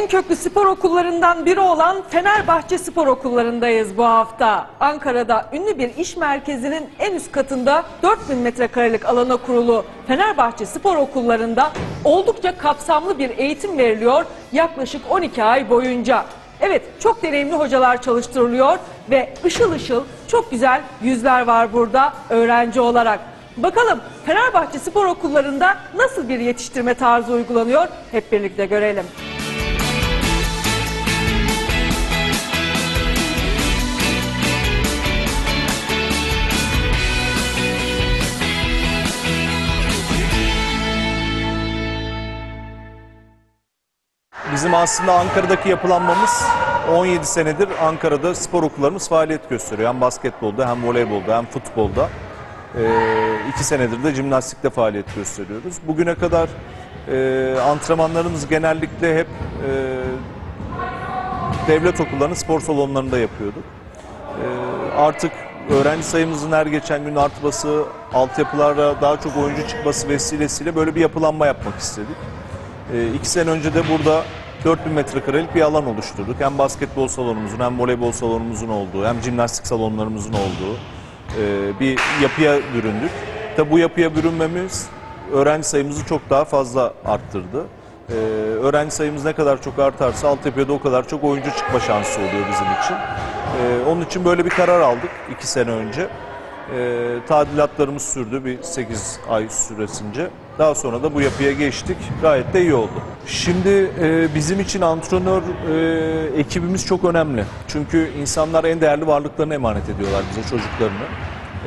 En köklü spor okullarından biri olan Fenerbahçe Spor Okullarındayız bu hafta. Ankara'da ünlü bir iş merkezinin en üst katında 4000 metrekarelik alana kurulu Fenerbahçe Spor Okullarında oldukça kapsamlı bir eğitim veriliyor yaklaşık 12 ay boyunca. Evet çok deneyimli hocalar çalıştırılıyor ve ışıl ışıl çok güzel yüzler var burada öğrenci olarak. Bakalım Fenerbahçe Spor Okullarında nasıl bir yetiştirme tarzı uygulanıyor hep birlikte görelim. Bizim aslında Ankara'daki yapılanmamız 17 senedir Ankara'da spor okullarımız faaliyet gösteriyor. Hem basketbolda hem voleybolda hem futbolda. Ee, iki senedir de jimnastikte faaliyet gösteriyoruz. Bugüne kadar e, antrenmanlarımız genellikle hep e, devlet okullarının spor salonlarında yapıyorduk. Ee, artık öğrenci sayımızın her geçen gün artması, altyapılara daha çok oyuncu çıkması vesilesiyle böyle bir yapılanma yapmak istedik. Ee, iki sene önce de burada 4000 metrekarelik bir alan oluşturduk. Hem basketbol salonumuzun hem voleybol salonumuzun olduğu hem jimnastik salonlarımızın olduğu e, bir yapıya büründük. Tabi bu yapıya bürünmemiz öğrenci sayımızı çok daha fazla arttırdı. Ee, öğrenci sayımız ne kadar çok artarsa altyapıya da o kadar çok oyuncu çıkma şansı oluyor bizim için. Ee, onun için böyle bir karar aldık iki sene önce. Ee, tadilatlarımız sürdü bir 8 ay süresince. Daha sonra da bu yapıya geçtik. Gayet de iyi oldu. Şimdi e, bizim için antrenör e, ekibimiz çok önemli. Çünkü insanlar en değerli varlıklarını emanet ediyorlar bize çocuklarını.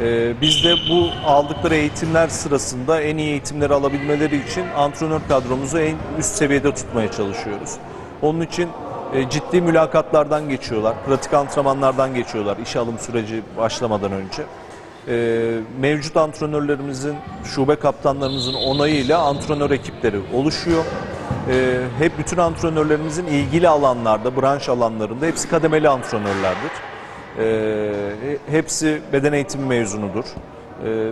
Ee, biz de bu aldıkları eğitimler sırasında en iyi eğitimleri alabilmeleri için antrenör kadromuzu en üst seviyede tutmaya çalışıyoruz. Onun için e, ciddi mülakatlardan geçiyorlar, pratik antrenmanlardan geçiyorlar iş alım süreci başlamadan önce. Ee, mevcut antrenörlerimizin, şube kaptanlarımızın onayıyla antrenör ekipleri oluşuyor. Ee, hep bütün antrenörlerimizin ilgili alanlarda, branş alanlarında hepsi kademeli antrenörlerdir. Ee, hepsi beden eğitimi mezunudur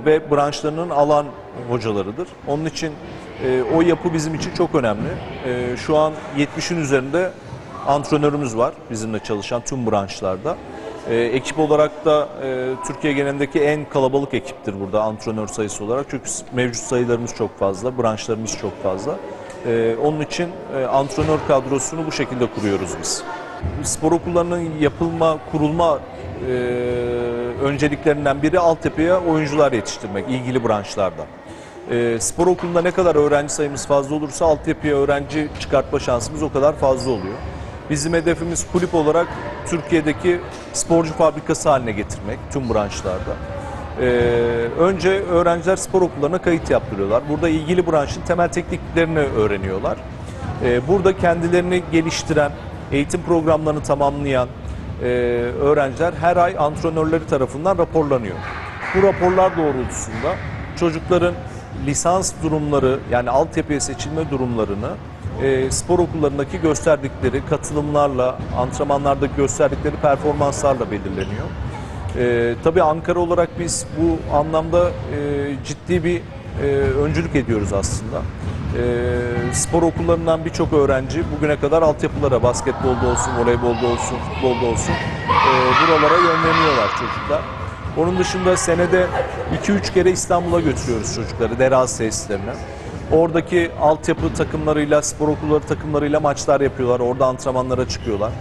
ve branşlarının alan hocalarıdır. Onun için e, o yapı bizim için çok önemli. Ee, şu an 70'in üzerinde antrenörümüz var bizimle çalışan tüm branşlarda. Ee, ekip olarak da e, Türkiye genelindeki en kalabalık ekiptir burada antrenör sayısı olarak. Çünkü mevcut sayılarımız çok fazla, branşlarımız çok fazla. Ee, onun için e, antrenör kadrosunu bu şekilde kuruyoruz biz. Spor okullarının yapılma, kurulma e, önceliklerinden biri altyapıya oyuncular yetiştirmek ilgili branşlarda. E, spor okulunda ne kadar öğrenci sayımız fazla olursa altyapıya öğrenci çıkartma şansımız o kadar fazla oluyor. Bizim hedefimiz kulüp olarak Türkiye'deki sporcu fabrikası haline getirmek tüm branşlarda. Ee, önce öğrenciler spor okullarına kayıt yaptırıyorlar. Burada ilgili branşın temel tekniklerini öğreniyorlar. Ee, burada kendilerini geliştiren, eğitim programlarını tamamlayan e, öğrenciler her ay antrenörleri tarafından raporlanıyor. Bu raporlar doğrultusunda çocukların lisans durumları yani altyapıya seçilme durumlarını e, spor okullarındaki gösterdikleri katılımlarla, antrenmanlardaki gösterdikleri performanslarla belirleniyor. E, tabii Ankara olarak biz bu anlamda e, ciddi bir e, öncülük ediyoruz aslında. E, spor okullarından birçok öğrenci bugüne kadar altyapılara, basketbolda olsun, voleybolda olsun, futbolda olsun e, buralara yönleniyorlar çocuklar. Onun dışında senede 2-3 kere İstanbul'a götürüyoruz çocukları, deraz tesislerine. Oradaki altyapı takımlarıyla, spor okulları takımlarıyla maçlar yapıyorlar. Orada antrenmanlara çıkıyorlar.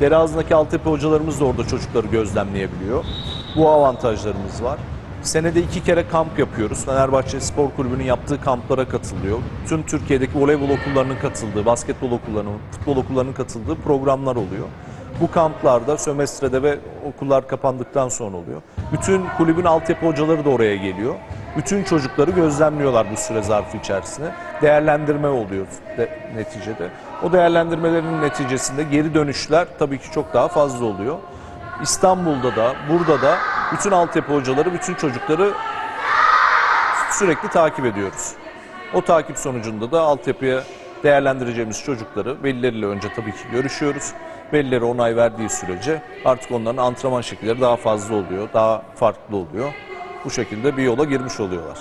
Deraz'daki altyapı hocalarımız da orada çocukları gözlemleyebiliyor. Bu avantajlarımız var. Senede iki kere kamp yapıyoruz. Fenerbahçe Spor Kulübü'nün yaptığı kamplara katılıyor. Tüm Türkiye'deki voleybol okullarının katıldığı, basketbol okullarının, futbol okullarının katıldığı programlar oluyor. Bu kamplarda sömestrede ve okullar kapandıktan sonra oluyor. Bütün kulübün altyapı hocaları da oraya geliyor. Bütün çocukları gözlemliyorlar bu süre zarfı içerisinde. Değerlendirme oluyor de, neticede. O değerlendirmelerin neticesinde geri dönüşler tabii ki çok daha fazla oluyor. İstanbul'da da, burada da bütün altyapı hocaları, bütün çocukları sürekli takip ediyoruz. O takip sonucunda da altyapıya değerlendireceğimiz çocukları velileriyle önce tabii ki görüşüyoruz. Velileri onay verdiği sürece artık onların antrenman şekilleri daha fazla oluyor, daha farklı oluyor. Bu şekilde bir yola girmiş oluyorlar.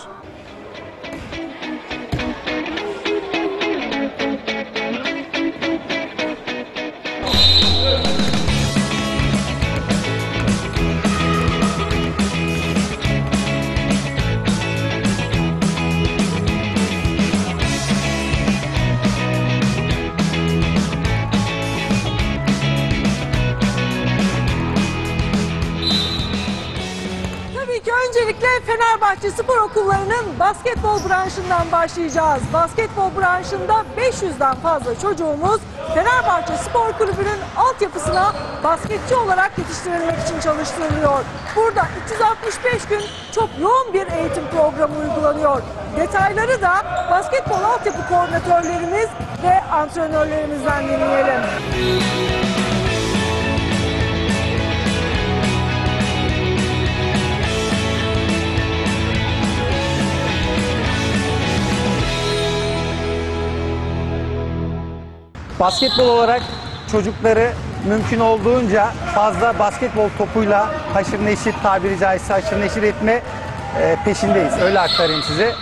Okulları'nın basketbol branşından başlayacağız. Basketbol branşında 500'den fazla çocuğumuz Fenerbahçe Spor Kulübü'nün altyapısına basketçi olarak yetiştirilmek için çalıştırılıyor. Burada 365 gün çok yoğun bir eğitim programı uygulanıyor. Detayları da basketbol altyapı koordinatörlerimiz ve antrenörlerimizden dinleyelim. Basketbol olarak çocukları mümkün olduğunca fazla basketbol topuyla haşır neşir tabiri caizse haşır neşir etme e, peşindeyiz. Öyle aktarayım size.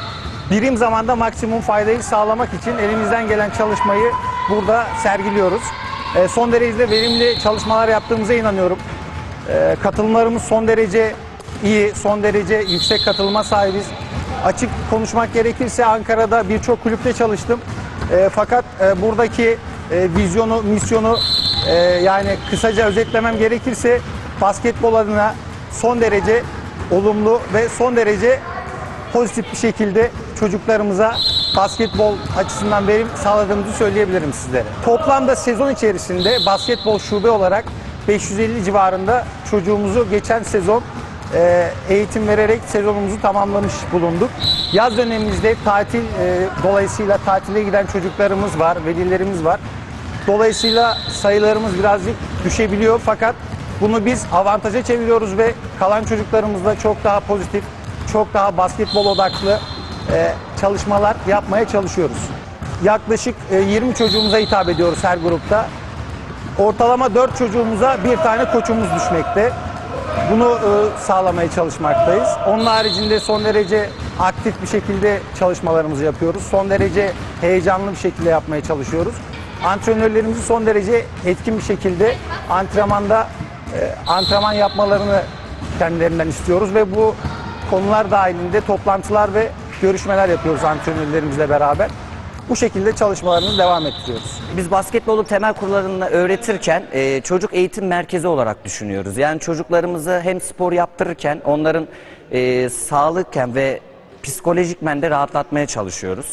Birim zamanda maksimum faydayı sağlamak için elimizden gelen çalışmayı burada sergiliyoruz. E, son derece verimli çalışmalar yaptığımıza inanıyorum. E, katılımlarımız son derece iyi, son derece yüksek katılıma sahibiz. Açık konuşmak gerekirse Ankara'da birçok kulüpte çalıştım. E, fakat e, buradaki e, vizyonu, misyonu e, yani kısaca özetlemem gerekirse basketbol adına son derece olumlu ve son derece pozitif bir şekilde çocuklarımıza basketbol açısından verim sağladığımızı söyleyebilirim sizlere. Toplamda sezon içerisinde basketbol şube olarak 550 civarında çocuğumuzu geçen sezon e, eğitim vererek sezonumuzu tamamlamış bulunduk. Yaz dönemimizde tatil e, dolayısıyla tatile giden çocuklarımız var, velilerimiz var. Dolayısıyla sayılarımız birazcık düşebiliyor fakat bunu biz avantaja çeviriyoruz ve kalan çocuklarımızla çok daha pozitif, çok daha basketbol odaklı e, çalışmalar yapmaya çalışıyoruz. Yaklaşık e, 20 çocuğumuza hitap ediyoruz her grupta. Ortalama 4 çocuğumuza bir tane koçumuz düşmekte. Bunu e, sağlamaya çalışmaktayız. Onun haricinde son derece aktif bir şekilde çalışmalarımızı yapıyoruz. Son derece heyecanlı bir şekilde yapmaya çalışıyoruz. Antrenörlerimizi son derece etkin bir şekilde antrenmanda e, antrenman yapmalarını kendilerinden istiyoruz ve bu konular dahilinde toplantılar ve görüşmeler yapıyoruz antrenörlerimizle beraber. Bu şekilde çalışmalarımızı devam ettiriyoruz. Biz basketbolu temel kurlarını öğretirken e, çocuk eğitim merkezi olarak düşünüyoruz. Yani çocuklarımızı hem spor yaptırırken onların e, sağlıkken ve psikolojikmen de rahatlatmaya çalışıyoruz.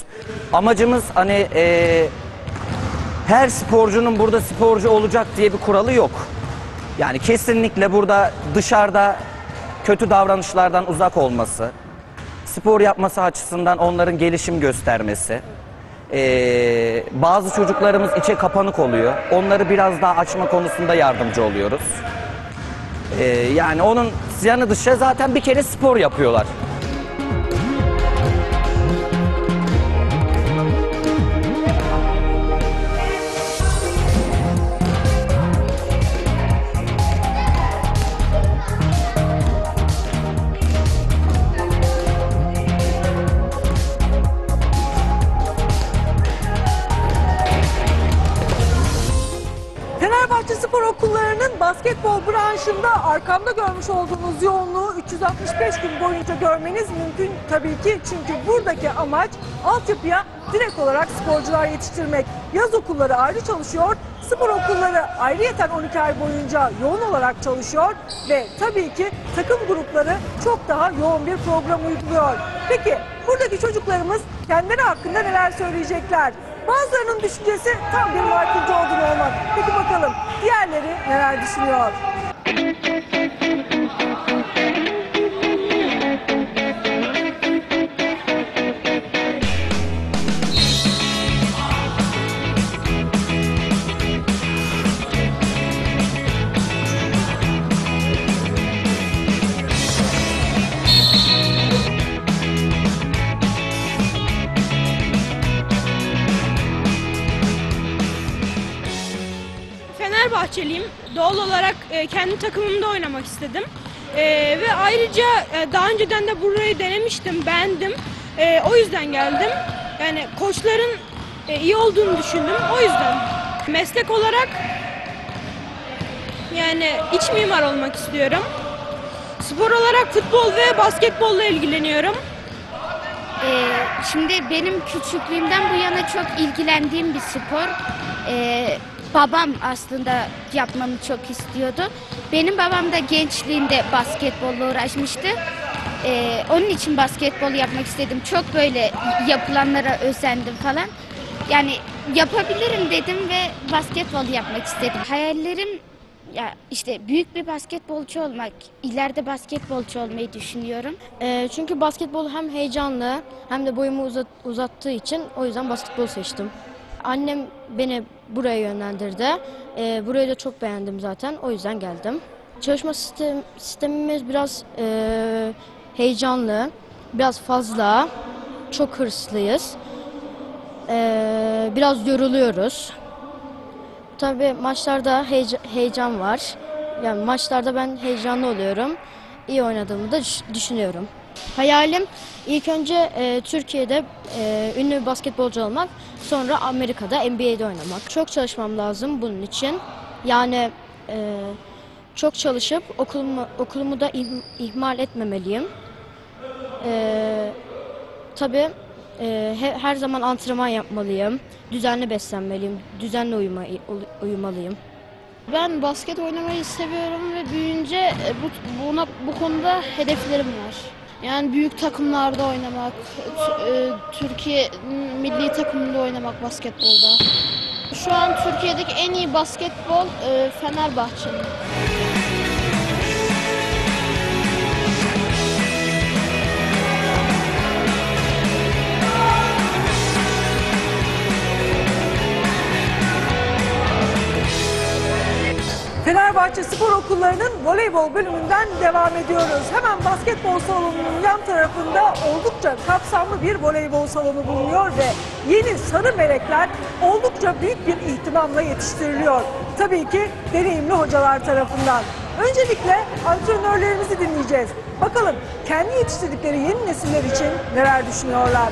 Amacımız hani e, her sporcunun burada sporcu olacak diye bir kuralı yok. Yani kesinlikle burada dışarıda kötü davranışlardan uzak olması, spor yapması açısından onların gelişim göstermesi. Ee, bazı çocuklarımız içe kapanık oluyor. Onları biraz daha açma konusunda yardımcı oluyoruz. Ee, yani onun yanı dışı zaten bir kere spor yapıyorlar. Basketbol branşında arkamda görmüş olduğunuz yoğunluğu 365 gün boyunca görmeniz mümkün tabii ki. Çünkü buradaki amaç altyapıya direkt olarak sporcular yetiştirmek. Yaz okulları ayrı çalışıyor, spor okulları ayrıyeten 12 ay boyunca yoğun olarak çalışıyor ve tabii ki takım grupları çok daha yoğun bir program uyguluyor. Peki buradaki çocuklarımız kendileri hakkında neler söyleyecekler? Bazılarının düşüncesi tam bir Michael Jordan olmak. Peki bakalım diğerleri neler düşünüyor? Doğal olarak e, kendi takımımda oynamak istedim. E, ve ayrıca e, daha önceden de burayı denemiştim, beğendim. O yüzden geldim. Yani koçların iyi olduğunu düşündüm. O yüzden meslek olarak yani iç mimar olmak istiyorum. Spor olarak futbol ve basketbolla ilgileniyorum. Ee, şimdi benim küçüklüğümden bu yana çok ilgilendiğim bir spor. Ee, babam aslında yapmamı çok istiyordu. Benim babam da gençliğinde basketbolla uğraşmıştı. Ee, onun için basketbol yapmak istedim. Çok böyle yapılanlara özendim falan. Yani yapabilirim dedim ve basketbol yapmak istedim. Hayallerim ya işte büyük bir basketbolcu olmak. İleride basketbolcu olmayı düşünüyorum. Ee, çünkü basketbol hem heyecanlı hem de boyumu uzat- uzattığı için o yüzden basketbol seçtim. Annem beni buraya yönlendirdi. Ee, burayı da çok beğendim zaten. O yüzden geldim. Çalışma sistem, sistemimiz biraz e, heyecanlı, biraz fazla, çok hırslıyız. Ee, biraz yoruluyoruz. Tabii maçlarda heyece- heyecan var. Yani maçlarda ben heyecanlı oluyorum. İyi oynadığımı da düş- düşünüyorum. Hayalim ilk önce e, Türkiye'de e, ünlü bir basketbolcu olmak, sonra Amerika'da NBA'de oynamak. Çok çalışmam lazım bunun için. Yani e, çok çalışıp okulumu, okulumu da ih- ihmal etmemeliyim. E, tabii e, he- her zaman antrenman yapmalıyım. Düzenli beslenmeliyim. Düzenli uyuma, uyumalıyım. Ben basket oynamayı seviyorum ve büyüyünce e, bu, buna, bu konuda hedeflerim var. Yani büyük takımlarda oynamak, e, Türkiye milli takımında oynamak basketbolda. Şu an Türkiye'deki en iyi basketbol e, Fenerbahçe'nin. Fenerbahçe Spor Okulları'nın voleybol bölümünden devam ediyoruz. Hemen basketbol salonunun yan tarafında oldukça kapsamlı bir voleybol salonu bulunuyor ve yeni sarı melekler oldukça büyük bir ihtimamla yetiştiriliyor. Tabii ki deneyimli hocalar tarafından. Öncelikle antrenörlerimizi dinleyeceğiz. Bakalım kendi yetiştirdikleri yeni nesiller için neler düşünüyorlar?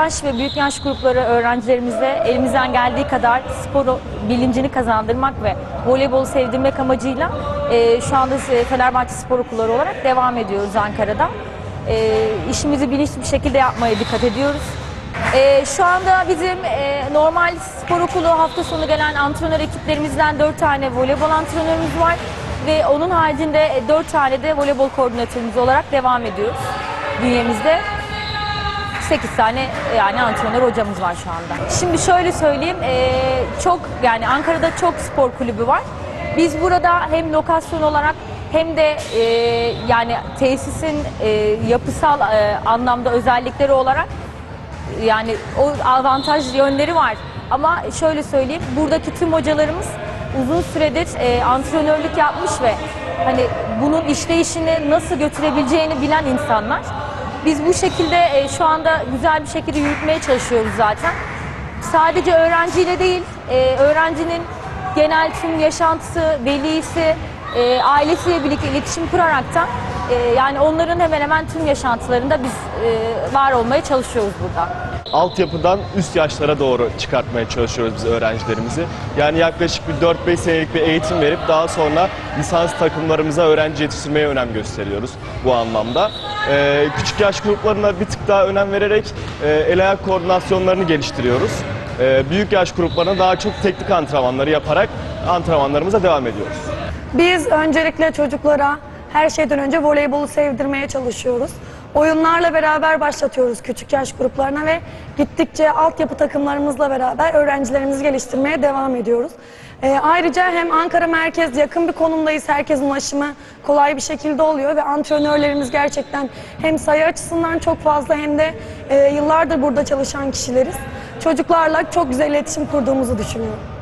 Yaş ve büyük yaş grupları öğrencilerimize elimizden geldiği kadar spor bilincini kazandırmak ve voleybolu sevdirmek amacıyla e, şu anda e, Fenerbahçe Spor Okulları olarak devam ediyoruz Ankara'da. E, işimizi bilinçli bir şekilde yapmaya dikkat ediyoruz. E, şu anda bizim e, normal spor okulu hafta sonu gelen antrenör ekiplerimizden 4 tane voleybol antrenörümüz var. Ve onun haricinde 4 tane de voleybol koordinatörümüz olarak devam ediyoruz bünyemizde. 8 tane yani antrenör hocamız var şu anda. Şimdi şöyle söyleyeyim, eee, çok yani Ankara'da çok spor kulübü var. Biz burada hem lokasyon olarak hem de eee, yani tesisin yapısal anlamda özellikleri olarak yani o avantaj yönleri var. Ama şöyle söyleyeyim, buradaki tüm hocalarımız uzun süredir eee, antrenörlük yapmış ve hani bunun işleyişini nasıl götürebileceğini bilen insanlar. Biz bu şekilde e, şu anda güzel bir şekilde yürütmeye çalışıyoruz zaten. Sadece öğrenciyle değil, e, öğrencinin genel tüm yaşantısı, velisi, e, ailesiyle birlikte iletişim kuraraktan e, yani onların hemen hemen tüm yaşantılarında biz e, var olmaya çalışıyoruz burada. Altyapıdan üst yaşlara doğru çıkartmaya çalışıyoruz biz öğrencilerimizi. Yani yaklaşık bir 4-5 senelik bir eğitim verip daha sonra lisans takımlarımıza öğrenci yetiştirmeye önem gösteriyoruz bu anlamda. Ee, küçük yaş gruplarına bir tık daha önem vererek e, el ayak koordinasyonlarını geliştiriyoruz. Ee, büyük yaş gruplarına daha çok teknik antrenmanları yaparak antrenmanlarımıza devam ediyoruz. Biz öncelikle çocuklara her şeyden önce voleybolu sevdirmeye çalışıyoruz. Oyunlarla beraber başlatıyoruz küçük yaş gruplarına ve gittikçe altyapı takımlarımızla beraber öğrencilerimizi geliştirmeye devam ediyoruz. Ee, ayrıca hem Ankara merkez yakın bir konumdayız. Herkesin ulaşımı kolay bir şekilde oluyor ve antrenörlerimiz gerçekten hem sayı açısından çok fazla hem de e, yıllardır burada çalışan kişileriz. Çocuklarla çok güzel iletişim kurduğumuzu düşünüyorum.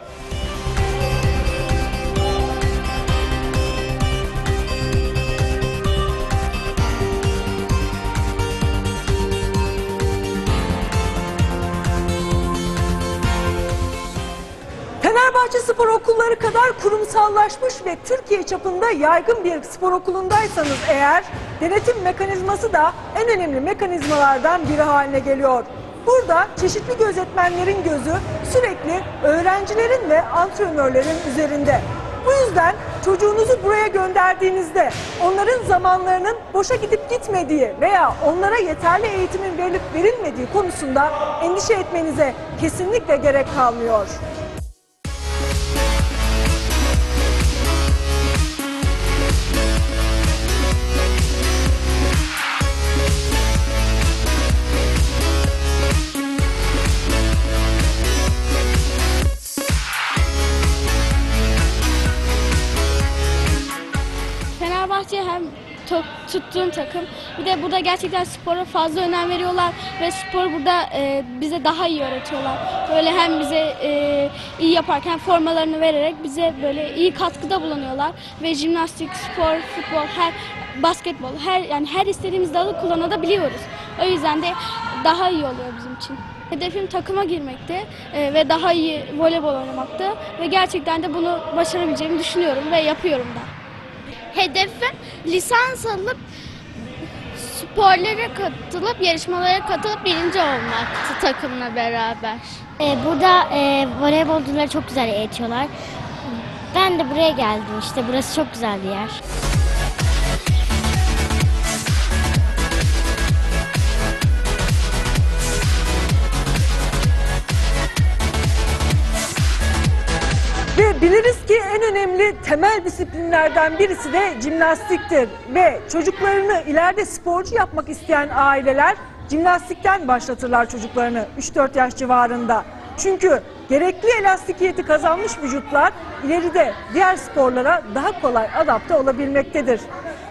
Spor Okulları kadar kurumsallaşmış ve Türkiye çapında yaygın bir spor okulundaysanız eğer denetim mekanizması da en önemli mekanizmalardan biri haline geliyor. Burada çeşitli gözetmenlerin gözü sürekli öğrencilerin ve antrenörlerin üzerinde. Bu yüzden çocuğunuzu buraya gönderdiğinizde onların zamanlarının boşa gidip gitmediği veya onlara yeterli eğitimin verilip verilmediği konusunda endişe etmenize kesinlikle gerek kalmıyor. Tuttuğum takım bir de burada gerçekten spora fazla önem veriyorlar ve spor burada e, bize daha iyi öğretiyorlar. Böyle hem bize e, iyi yaparken formalarını vererek bize böyle iyi katkıda bulunuyorlar ve jimnastik, spor, futbol, her basketbol, her yani her istediğimiz dalı kullanabiliyoruz. O yüzden de daha iyi oluyor bizim için. Hedefim takıma girmekti e, ve daha iyi voleybol oynamaktı ve gerçekten de bunu başarabileceğimi düşünüyorum ve yapıyorum da. Hedefim lisans alıp sporlara katılıp, yarışmalara katılıp birinci olmaktı takımla beraber. burada e, voleybolcuları çok güzel eğitiyorlar. Ben de buraya geldim işte. Burası çok güzel bir yer. Biliriz ki en önemli temel disiplinlerden birisi de jimnastiktir. Ve çocuklarını ileride sporcu yapmak isteyen aileler jimnastikten başlatırlar çocuklarını 3-4 yaş civarında. Çünkü gerekli elastikiyeti kazanmış vücutlar ileride diğer sporlara daha kolay adapte olabilmektedir.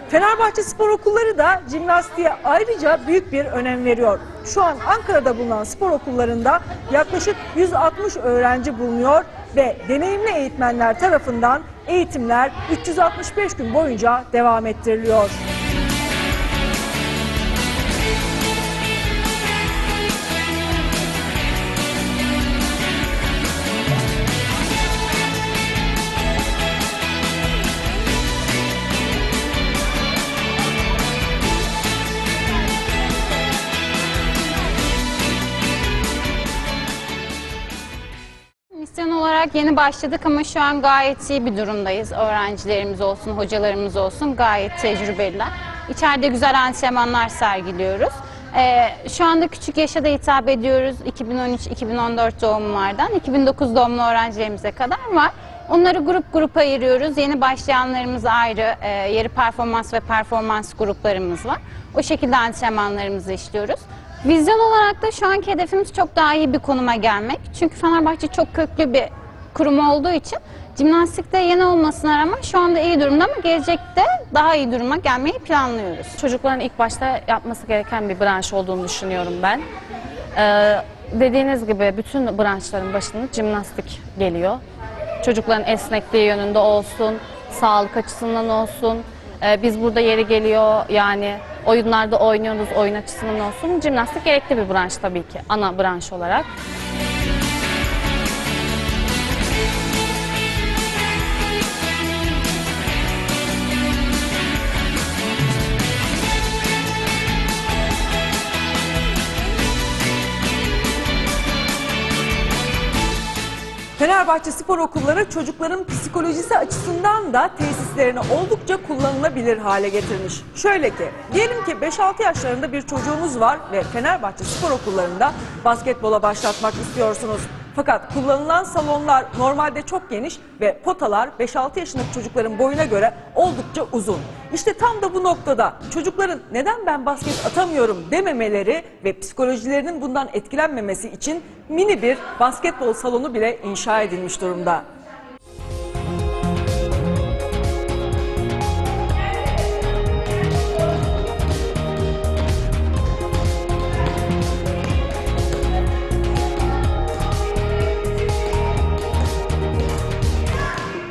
Fenerbahçe Spor Okulları da jimnastiğe ayrıca büyük bir önem veriyor. Şu an Ankara'da bulunan spor okullarında yaklaşık 160 öğrenci bulunuyor ve deneyimli eğitmenler tarafından eğitimler 365 gün boyunca devam ettiriliyor. Olarak yeni başladık ama şu an gayet iyi bir durumdayız. Öğrencilerimiz olsun, hocalarımız olsun gayet tecrübeliler. İçeride güzel antrenmanlar sergiliyoruz. Ee, şu anda küçük yaşa da hitap ediyoruz. 2013-2014 doğumlardan 2009 doğumlu öğrencilerimize kadar var. Onları grup grup ayırıyoruz. Yeni başlayanlarımız ayrı, e, yarı performans ve performans gruplarımız var. O şekilde antrenmanlarımızı işliyoruz. Vizyon olarak da şu anki hedefimiz çok daha iyi bir konuma gelmek. Çünkü Fenerbahçe çok köklü bir kurum olduğu için jimnastikte yeni olmasına rağmen şu anda iyi durumda ama gelecekte daha iyi duruma gelmeyi planlıyoruz. Çocukların ilk başta yapması gereken bir branş olduğunu düşünüyorum ben. Ee, dediğiniz gibi bütün branşların başında jimnastik geliyor. Çocukların esnekliği yönünde olsun, sağlık açısından olsun. Ee, biz burada yeri geliyor yani oyunlarda oynuyoruz oyun açısından olsun. Jimnastik gerekli bir branş tabii ki ana branş olarak. Fenerbahçe Spor Okulları çocukların psikolojisi açısından da tesislerini oldukça kullanılabilir hale getirmiş. Şöyle ki, diyelim ki 5-6 yaşlarında bir çocuğunuz var ve Fenerbahçe Spor Okullarında basketbola başlatmak istiyorsunuz. Fakat kullanılan salonlar normalde çok geniş ve potalar 5-6 yaşındaki çocukların boyuna göre oldukça uzun. İşte tam da bu noktada çocukların neden ben basket atamıyorum dememeleri ve psikolojilerinin bundan etkilenmemesi için mini bir basketbol salonu bile inşa edilmiş durumda.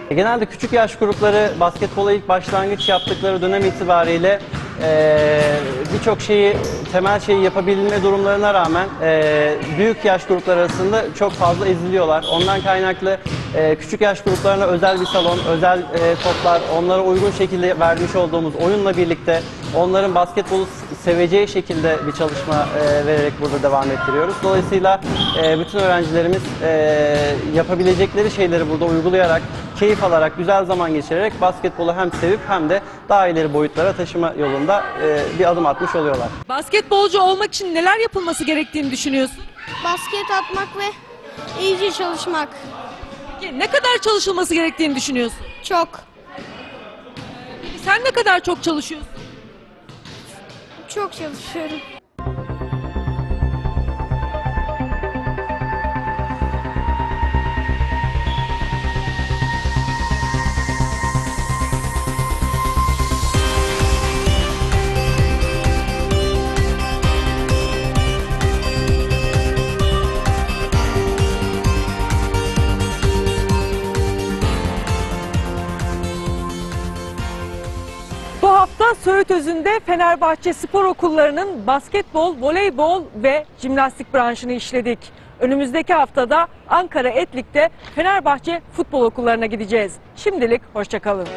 Genelde küçük yaş grupları basketbola ilk başlangıç yaptıkları dönem itibariyle eee, birçok şeyi, temel şeyi yapabilme durumlarına rağmen eee, büyük yaş grupları arasında çok fazla eziliyorlar. Ondan kaynaklı eee, küçük yaş gruplarına özel bir salon, özel eee, toplar, onlara uygun şekilde vermiş olduğumuz oyunla birlikte onların basketbolu seveceği şekilde bir çalışma e, vererek burada devam ettiriyoruz. Dolayısıyla e, bütün öğrencilerimiz e, yapabilecekleri şeyleri burada uygulayarak, keyif alarak, güzel zaman geçirerek basketbolu hem sevip hem de daha ileri boyutlara taşıma yolunda e, bir adım atmış oluyorlar. Basketbolcu olmak için neler yapılması gerektiğini düşünüyorsun? Basket atmak ve iyice çalışmak. Peki ne kadar çalışılması gerektiğini düşünüyorsun? Çok. Peki sen ne kadar çok çalışıyorsun? Çok çalışıyorum. Özü'nde Fenerbahçe Spor Okulları'nın basketbol, voleybol ve jimnastik branşını işledik. Önümüzdeki haftada Ankara Etlik'te Fenerbahçe Futbol Okulları'na gideceğiz. Şimdilik hoşçakalın.